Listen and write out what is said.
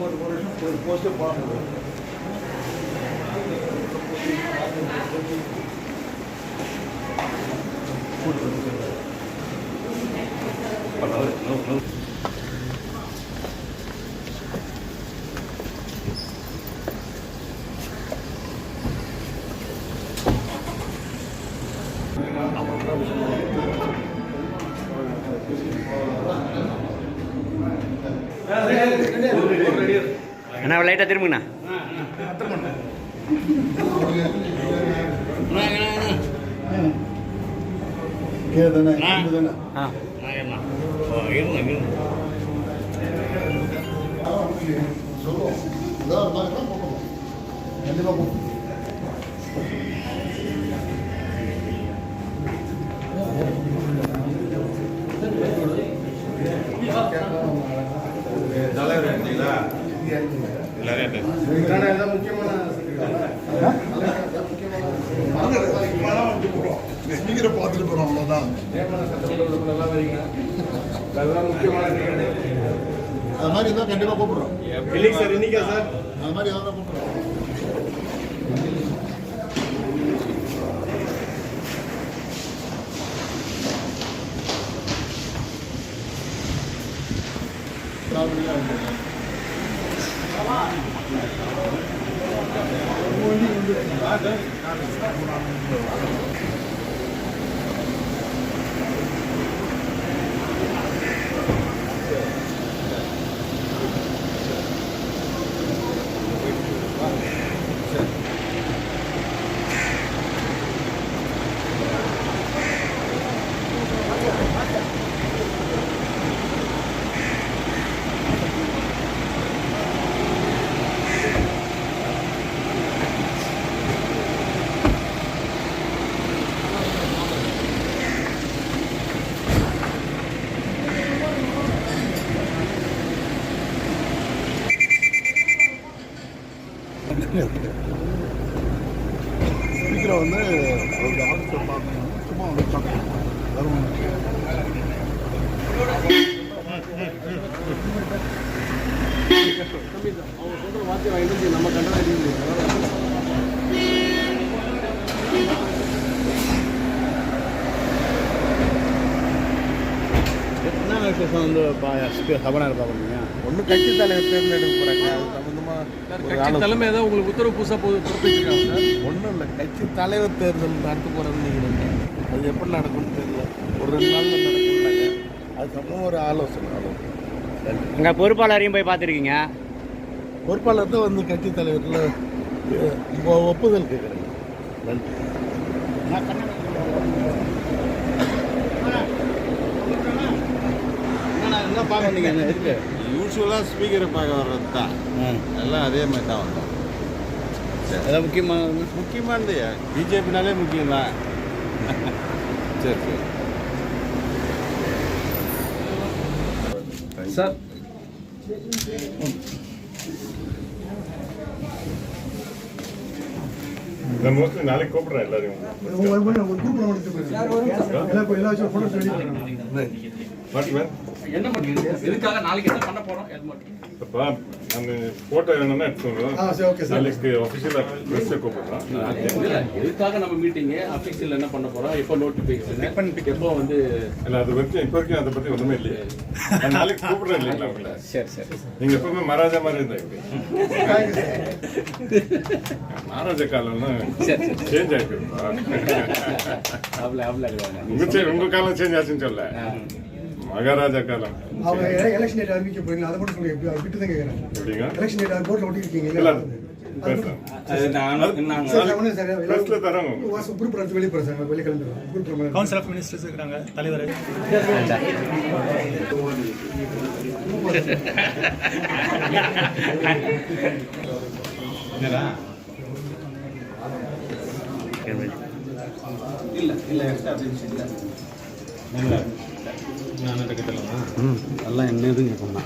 போட்டு போட்டு போஸ்ட்டு போட. முடியும் அண்ணா லைட்டாக திரும்புங்கண்ணா. கேதுண்ணே போகணும் கண்டிப்பாக போகணும் ஸ்பீக்கரை பார்த்துட்டு போகிறோம் அவ்வளோதான் அது மாதிரி இருந்தால் கண்டிப்பாக கூப்பிட்றோம். இல்லைங்க சார் இன்னைக்கா சார்? அது மாதிரி கூப்பிட்றோம்? هذا ஸ்பீக்கரை வந்து ஒரு ஆஃபீஸில் பார்க்கணும் சும்மா வந்து பார்க்கணும் வேறு ஒன்றும் என்ன விசேஷம் வந்து சபனார் பார்க்குறீங்க? ஒன்றும் கட்சி தலைவர் தேர்ந்தெடுக்க போகிறாங்க தலைமை ஏதாவது உங்களுக்கு உத்தரவு புதுசாக சார்? ஒன்றும் இல்லை. கட்சி தலைவர் தேர்தல் நடத்த போகிறோம்னு அது எப்படி நடக்கும்னு தெரியல. ஒரு ரெண்டு நாளில் நடக்கும்னாங்க. அது சம்பந்தம் ஒரு ஆலோசனை. ஆலோசனை அங்கே பொறுப்பாளரையும் போய் பார்த்துருக்கீங்க? பொறுப்பாளர் தான் வந்து கட்சி தலைவரில் ஒப்புதல் கேட்குறேன் நன்றி. என்ன பார்க்க நீங்கள் என்ன இருக்கு? யூஸ்வலாக ஸ்பீக்கரை பார்க்க வர்றது தான் எல்லாம் அதே மாதிரி தான் வந்தோம் அதான் முக்கியமாக முக்கியமானது. பிஜேபினாலே முக்கியம் தான் சரி சரி. சார். நான் மோஸ்ட்லி நாளைக்கு கூப்பிடுறேன் எல்லாரையும். வாட் மேன் என்ன பண்ணுறீங்க எதுக்காக நாளைக்கு என்ன பண்ண போகிறோம் எது மட்டும். அப்பா நான் ஃபோட்டோ வேணும்னா எடுத்துக்கோங்க. நாளைக்கு ஆஃபீஷியலாக ப்ரெஸ்ஸை கூப்பிடுறேன் இல்ல, எதுக்காக நம்ம மீட்டிங்கு அஃபீஷியல் என்ன பண்ண போறோம்? எப்போ நோட்டிஃபிகேஷன் எப்போ வந்து இல்லை அது வரைக்கும் இப்போ வரைக்கும் அதை பற்றி ஒன்றுமே இல்லையே. நாளைக்கு கூப்பிடுறேன் இல்லைங்களா உங்களை? சரி சரி. நீங்கள் எப்பவுமே மகாராஜா மாதிரி இருந்தா இப்படி மகாராஜா காலம்னா சரி, சரி. சேஞ்ச் ஆகிட்டு அவ்வளோ அவ்வளோ உங்க சே- உங்க காலம் சேஞ்ச் ஆச்சுன்னு சொல்ல. மகாராஜா காலம் அவங்க எலெக்ஷன் டேட் அறிவிக்க போறீங்க அதை மட்டும் சொல்லுங்க. எப்படி விட்டு தான் கேட்குறேன் எப்படிங்க? எலெக்ஷன் டேட் போர்டில் ஒட்டிருக்கீங்க இல்லை கவுன்சில் ஆஃப் மினிஸ்டர்ஸ் இருக்கிறாங்க தலைவர். இல்லை இல்லை எக்ஸ்ட்ரா இல்லை எல்லாம்